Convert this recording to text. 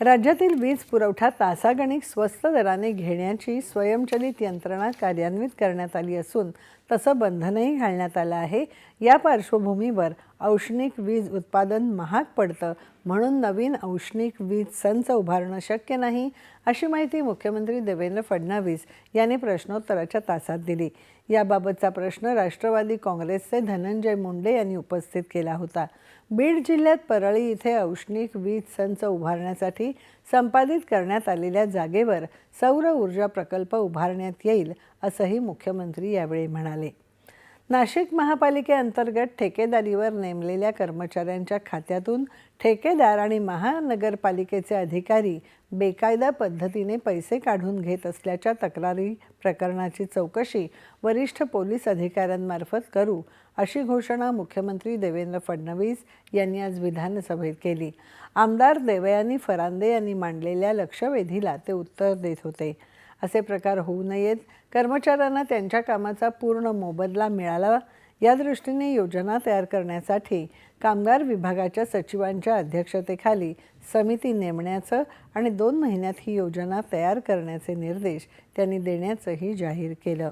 राज्यातील वीज पुरवठा तासागणिक स्वस्त दराने घेण्याची स्वयंचलित यंत्रणा कार्यान्वित करण्यात आली असून तसं बंधनही घालण्यात आलं आहे. या पार्श्वभूमीवर औष्णिक वीज उत्पादन महाग पडतं म्हणून नवीन औष्णिक वीज संच उभारणं शक्य नाही अशी माहिती मुख्यमंत्री देवेंद्र फडणवीस यांनी प्रश्नोत्तराच्या तासात दिली. याबाबतचा प्रश्न राष्ट्रवादी काँग्रेसचे धनंजय मुंडे यांनी उपस्थित केला होता. बीड जिल्ह्यात परळी इथे औष्णिक वीज संच उभारण्यासाठी संपादित करण्यात आलेल्या जागेवर सौर ऊर्जा प्रकल्प उभारण्यात येईल असंही मुख्यमंत्री यावेळी म्हणाले. नाशिक महापालिकेअंतर्गत ठेकेदारीवर नेमलेल्या कर्मचाऱ्यांच्या खात्यातून ठेकेदार आणि महानगरपालिकेचे अधिकारी बेकायदा पद्धतीने पैसे काढून घेत असल्याच्या तक्रारी प्रकरणाची चौकशी वरिष्ठ पोलीस अधिकाऱ्यांमार्फत करू अशी घोषणा मुख्यमंत्री देवेंद्र फडणवीस यांनी आज विधानसभेत केली. आमदार देवयानी फरांदे यांनी मांडलेल्या लक्षवेधीला ते उत्तर देत होते. असे प्रकार होऊ नयेत. कर्मचाऱ्यांना त्यांच्या कामाचा पूर्ण मोबदला मिळाला. या दृष्टीने योजना तयार करण्यासाठी कामगार विभागाच्या सचिवांच्या अध्यक्षतेखाली समिती नेमण्याचं आणि दोन महिन्यात ही योजना तयार करण्याचे निर्देश त्यांनी देण्याचंही जाहीर केलं.